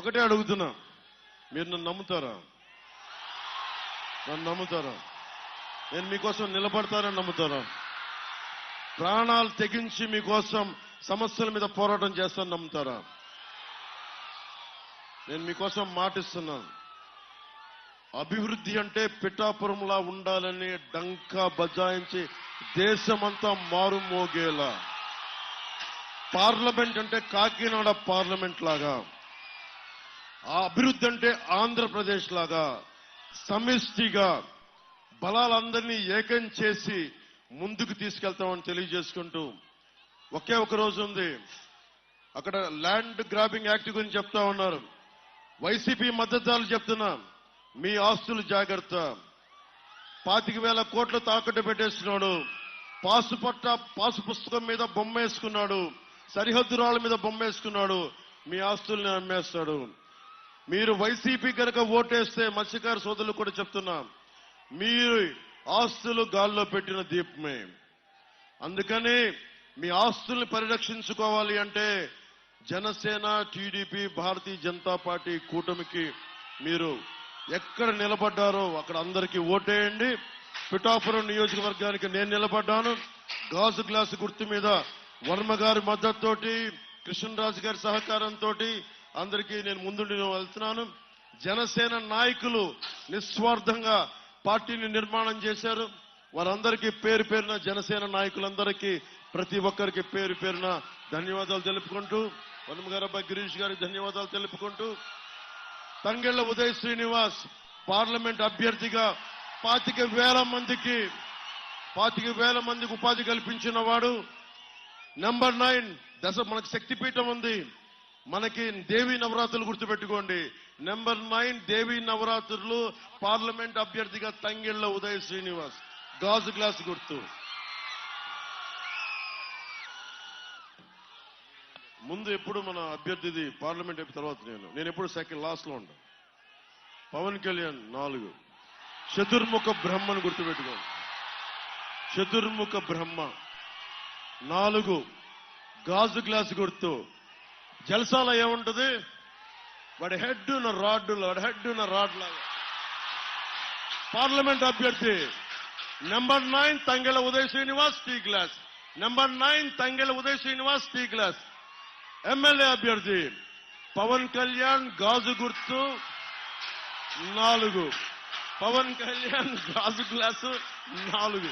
ఒకటే అడుగుతున్నా. మీరు నన్ను నమ్ముతారా? నన్ను నమ్ముతారా? నేను మీకోసం నిలబడతానని నమ్ముతారా? ప్రాణాలు తెగించి మీకోసం సమస్యల మీద పోరాటం చేస్తాను నమ్ముతారా? నేను మీకోసం మాటిస్తున్నాను అభివృద్ధి అంటే పిఠాపురంలా ఉండాలని డంకా బజాయించి దేశమంతా మారుమోగేలా పార్లమెంట్ అంటే కాకినాడ పార్లమెంట్ లాగా. ఆ అభివృద్ధి అంటే ఆంధ్రప్రదేశ్ లాగా సమిష్టిగా బలాలందరినీ ఏకం చేసి ముందుకు తీసుకెళ్తామని తెలియజేసుకుంటూ ఒకే ఒక రోజు ఉంది. అక్కడ ల్యాండ్ గ్రాబింగ్ యాక్ట్ గురించి చెప్తా ఉన్నారు. వైసీపీ మద్దతుదారులు చెప్తున్నా మీ ఆస్తులు జాగ్రత్త. పాతిక వేల కోట్లు తాకట్టు పెట్టేస్తున్నాడు. పాసు పట్ట పాసు పుస్తకం మీద బొమ్మ వేసుకున్నాడు. సరిహద్దు రాళ్ళ మీద బొమ్మ వేసుకున్నాడు. మీ ఆస్తుల్ని అమ్మేస్తాడు. మీరు వైసీపీ కనుక ఓటేస్తే మత్స్యకార సోదరులు కూడా చెప్తున్నా. మీరు ఆస్తులు గాల్లో పెట్టిన దీపమే. అందుకని మీ ఆస్తుల్ని పరిరక్షించుకోవాలి అంటే జనసేన టీడీపీ భారతీయ జనతా పార్టీ కూటమికి మీరు ఎక్కడ నిలబడ్డారో అక్కడ అందరికీ ఓటేయండి. పిఠాపురం నియోజకవర్గానికి నేను నిలబడ్డాను. గాజు గ్లాసు గుర్తు మీద వర్మ గారి మద్దతుతోటి కృష్ణరాజు గారి సహకారంతో అందరికీ నేను ముందుండి వెళ్తున్నాను. జనసేన నాయకులు నిస్వార్థంగా పార్టీని నిర్మాణం చేశారు. వారందరికీ పేరు పేరున జనసేన నాయకులందరికీ ప్రతి ఒక్కరికి పేరు పేరున ధన్యవాదాలు తెలుపుకుంటూ వనమ గిరీష్ గారికి ధన్యవాదాలు తెలుపుకుంటూ తంగెళ్ళ ఉదయ్ శ్రీనివాస్ పార్లమెంట్ అభ్యర్థిగా పాతిక వేల మందికి పాతిక వేల మందికి ఉపాధి కల్పించిన వాడు. నెంబర్ నైన్ దశ మనకు శక్తిపీఠం ఉంది. మనకి దేవీ నవరాత్రులు గుర్తుపెట్టుకోండి. నెంబర్ నైన్ దేవీ నవరాత్రులు పార్లమెంట్ అభ్యర్థిగా తంగిళ్ళ ఉదయ్ శ్రీనివాస్. గాజు గ్లాస్ గుర్తు. ముందు ఎప్పుడు మన అభ్యర్థిది పార్లమెంట్ అయిపోయిన తర్వాత నేను. నేను ఎప్పుడు సెకండ్ లాస్ట్లో ఉంటాను పవన్ కళ్యాణ్ నాలుగు. చతుర్ముఖ బ్రహ్మను గుర్తుపెట్టుకోండి. చతుర్ముఖ బ్రహ్మ. నాలుగు. గాజు గ్లాస్ గుర్తు. జల్సాలో ఏముంటుంది? వాడి హెడ్ ఉన్న రాడ్డు వాడి హెడ్ ఉన్న రాడ్లాగా. పార్లమెంట్ అభ్యర్థి number nine Thangella Uday Srinivas tea glass. Number nine Thangella Uday Srinivas tea glass. MLA అభ్యర్థి పవన్ కళ్యాణ్ గాజు గుర్తు నాలుగు. పవన్ కళ్యాణ్ గాజు గ్లాసు నాలుగు.